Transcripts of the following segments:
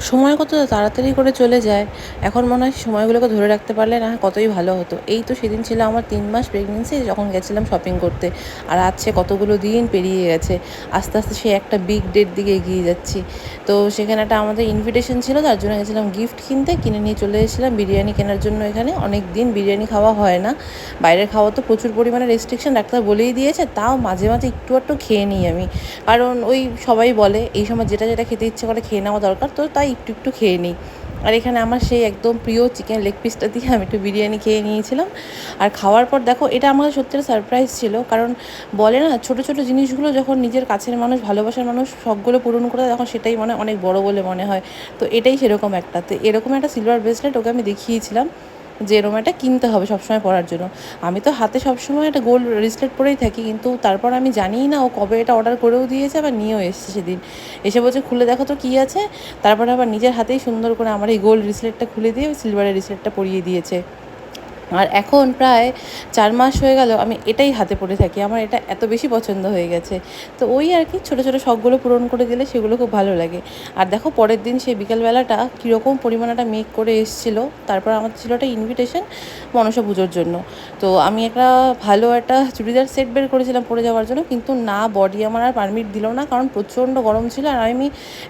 সময় কত তাড়াতাড়ি করে চলে যায়। এখন মনে হয় সময়গুলোকে ধরে রাখতে পারলে না কতই ভালো হতো। এই তো সেদিন ছিল আমার তিন মাস প্রেগনেন্সি যখন গেছিলাম শপিং করতে। আর আছে কতগুলো দিন পেরিয়ে গেছে। আস্তে আস্তে সে একটা বিগ ডেট দিকে এগিয়ে যাচ্ছি। তো সেখানে একটা আমাদের ইনভিটেশন ছিল, তার জন্য গেছিলাম গিফট কিনতে। কিনে নিয়ে চলে এসেছিলাম বিরিয়ানি কেনার জন্য এখানে। অনেক দিন বিরিয়ানি খাওয়া হয় না। বাইরের খাওয়া তো প্রচুর পরিমাণে রেস্ট্রিকশন ডাক্তার বলেই দিয়েছে। তাও মাঝে মাঝে একটু একটু খেয়ে নিই আমি। কারণ ওই সবাই বলে, এই সময় যেটা যেটা খেতে ইচ্ছে করে খেয়ে নেওয়া দরকার। তো তাই একটু একটু খেয়ে নিই। আর এখানে আমার সেই একদম প্রিয় চিকেন লেগ পিসটা দিয়ে আমি একটু বিরিয়ানি খেয়ে নিয়েছিলাম। আর খাওয়ার পর দেখো, এটা আমাদের সত্যি সারপ্রাইজ ছিল। কারণ বলে না, ছোট ছোট জিনিসগুলো যখন নিজের কাছের মানুষ, ভালোবাসার মানুষ সবগুলো পূরণ করে তখন সেটাই মনে অনেক বড় বলে মনে হয়। তো এটাই সেরকম একটা। তো এরকম একটা সিলভার ব্রেসলেট ওকে আমি দেখিয়েছিলাম। যে এরম একটা কিনতে হবে সবসময় পরার জন্য। আমি তো হাতে সবসময় একটা গোল্ড রিসলেট পরেই থাকি, কিন্তু তারপর আমি জানিই না ও কবে এটা অর্ডার করেও দিয়েছে, আবার নিয়েও এসেছে সেদিন। এসে বলছে, খুলে দেখো তো কী আছে। তারপরে আবার নিজের হাতেই সুন্দর করে আমার এই গোল্ড রিসলেটটা খুলে দিয়ে সিলভারের রিসলেটটা পরিয়ে দিয়েছে। আর এখন প্রায় চার মাস হয়ে গেল, আমি এটাই হাতে পড়ে থাকি। আমার এটা এত বেশি পছন্দ হয়ে গেছে। তো ওই আর কি, ছোটো ছোটো শখগুলো পূরণ করে দিলে সেগুলো খুব ভালো লাগে। আর দেখো পরের দিন সেই বিকালবেলাটা কীরকম পরিমাণ একটা মেক করে এসেছিল, তারপর আমার ছিল একটা ইনভিটেশন মনসা পুজোর জন্য। তো আমি একটা ভালো একটা চুড়িদার সেট বের করেছিলাম পরে যাওয়ার জন্য, কিন্তু না বডি আমার আর পারমিট দিল না, কারণ প্রচণ্ড গরম ছিল। আর আমি,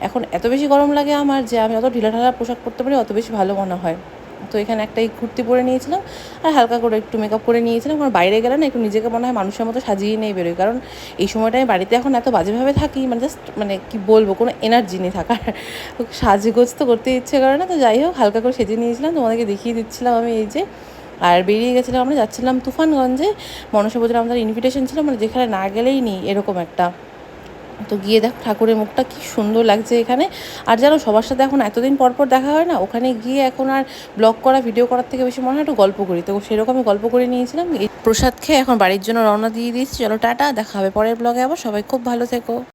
এখন এত বেশি গরম লাগে আমার যে আমি অত ঢিলা ঢালা পোশাক পরতে পারি, অত বেশি ভালো মনে হয়। তো এখানে একটা এই কুর্তি পরে নিয়েছিলাম আর হালকা করে একটু মেকআপ করে নিয়েছিলাম। কারণ বাইরে গেলে না একটু নিজেকে মনে হয় মানুষের মতো সাজিয়ে নিয়ে বেরোই। কারণ এই সময়টা আমি বাড়িতে এখন এত বাজেভাবে থাকি মানে জাস্ট মানে কি বলব, কোনো এনার্জি নেই থাকার। সাজগোজ তো করতে ইচ্ছে করে না। তো যাই হোক, হালকা করে সেজে নিয়েছিলাম, তোমাদেরকে দেখিয়ে দিচ্ছিলাম আমি এই যে। আর বেরিয়ে গেছিলাম আমরা, যাচ্ছিলাম তুফানগঞ্জে। মনসা পুজোর আমাদের ইনভিটেশন ছিল মানে যেখানে না গেলেই নেই, এরকম একটা। তো গিয়ে দেখ ঠাকুরের মুখটা কি সুন্দর লাগছে এখানে। আর জানো, সবার সাথে এখন এতদিন পরপর পর দেখা হয় না, ওখানে গিয়ে এখন আর ব্লগ করা ভিডিও করার থেকে বেশি মনে হয় একটু গল্প করি। তো সেরকমই গল্প করে নিয়েছিলাম। প্রসাদ খেয়ে এখন বাড়ির জন্য রওনা দিয়ে দিয়েছি। চলো টাটা, দেখা হবে পরের ব্লগে আবার। সবাই খুব ভালো থেকো।